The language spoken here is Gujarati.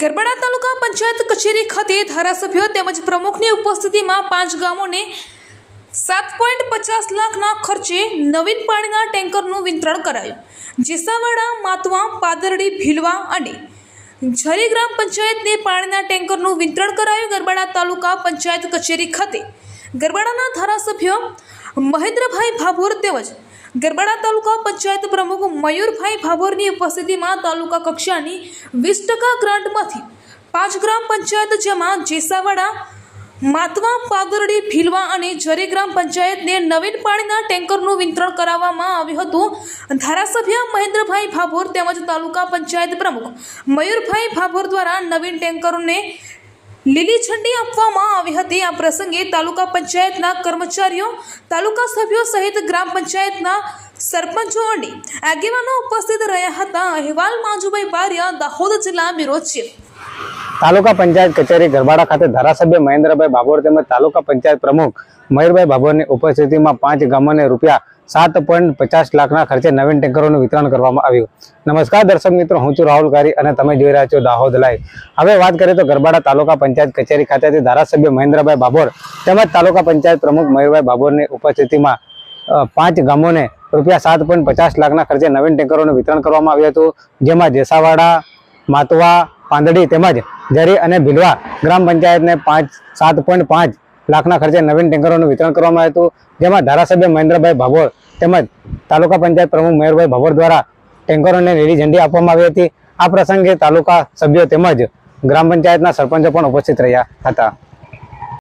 ગરબડા તાલુકા પંચાયત કચેરી ખાતે ધારાસભ્યો તેમજ પ્રમુખની ઉપસ્થિતિમાં પાંચ ગામોને સાત પોઈન્ટ પચાસ લાખના ખર્ચે નવીન પાણીના ટેન્કરનું વિતરણ કરાયું. જેસાવાડા, માતવા, પાદરડી, ભીલવા અને ઝરી ગ્રામ પંચાયતને પાણીના ટેન્કરનું વિતરણ કરાયું ગરબાડા તાલુકા પંચાયત કચેરી ખાતે. ગરબાડાના ધારાસભ્ય મહેન્દ્રભાઈ ભાભોર તેમજ ગરબાડા તાલુકા પંચાયત પ્રમુખ મયુરભાઈ ભાભોરની ઉપસ્થિતિમાં તાલુકા કક્ષાની વીસ ટકા ગ્રાન્ટમાંથી પાંચ ગ્રામ પંચાયત જેમાં જેસાવાડા, માતવા, પાદરડી, ભીલવા અને જરી ગ્રામ પંચાયતને નવીન પાણીના ટેન્કરનું વિતરણ કરાવવામાં આવ્યું હતું. ધારાસભ્ય મહેન્દ્રભાઈ ભાભોર તેમજ તાલુકા પંચાયત પ્રમુખ મયુરભાઈ ભાભોર દ્વારા નવીન ટેન્કરોને લીલી ઝંડી આપવામાં આવી હતી. આ પ્રસંગે તાલુકા પંચાયતના કર્મચારીઓ, તાલુકા સભ્યો સહિત ગ્રામ પંચાયતના સરપંચો અને આગેવાનો ઉપસ્થિત રહ્યા હતા. અહેવાલ માજુભાઈ બારિયા દાહોદ જિલ્લા બ્યુરો ચીફ તાલુકા પંચાયત કચેરી ગરબાડા ખાતે ધારાસભ્ય મહેન્દ્રભાઈ બાબોર તેમજ તાલુકા પંચાયત પ્રમુખ મયુરભાઈ બાબોરની ઉપસ્થિતિમાં પાંચ ગામોને રૂપિયા સાત પોઈન્ટ પચાસ લાખના ખર્ચે નવીન ટેન્કરોનું વિતરણ કરવામાં આવ્યું. નમસ્કાર દર્શક મિત્રો, હું છું રાહુલ કારી અને તમે જોઈ રહ્યા છો દાહોદ લાઈવ. હવે વાત કરીએ તો ગરબાડા તાલુકા પંચાયત કચેરી ખાતેથી ધારાસભ્ય મહેન્દ્રભાઈ બાબોર તેમજ તાલુકા પંચાયત પ્રમુખ મયુરભાઈ બાબોરની ઉપસ્થિતિમાં પાંચ ગામોને રૂપિયા સાત પોઈન્ટ પચાસ લાખના ખર્ચે નવીન ટેન્કરોનું વિતરણ કરવામાં આવ્યું હતું. જેમાં જેસાવાડા, માતવા પાંદડી તેમજ જરી અને ભીલવા ગ્રામ પંચાયતને પાંચ, સાત પોઈન્ટ પાંચ લાખના ખર્ચે નવીન ટેન્કરોનું વિતરણ કરવામાં આવ્યું જેમાં ધારાસભ્ય મહેન્દ્રભાઈ ભાભોર તેમજ તાલુકા પંચાયત પ્રમુખ મયુરભાઈ ભાભોર દ્વારા ટેન્કરોને લીલી ઝંડી આપવામાં આવી હતી. આ પ્રસંગે તાલુકા સભ્યો તેમજ ગ્રામ પંચાયતના સરપંચો પણ ઉપસ્થિત રહ્યા હતા.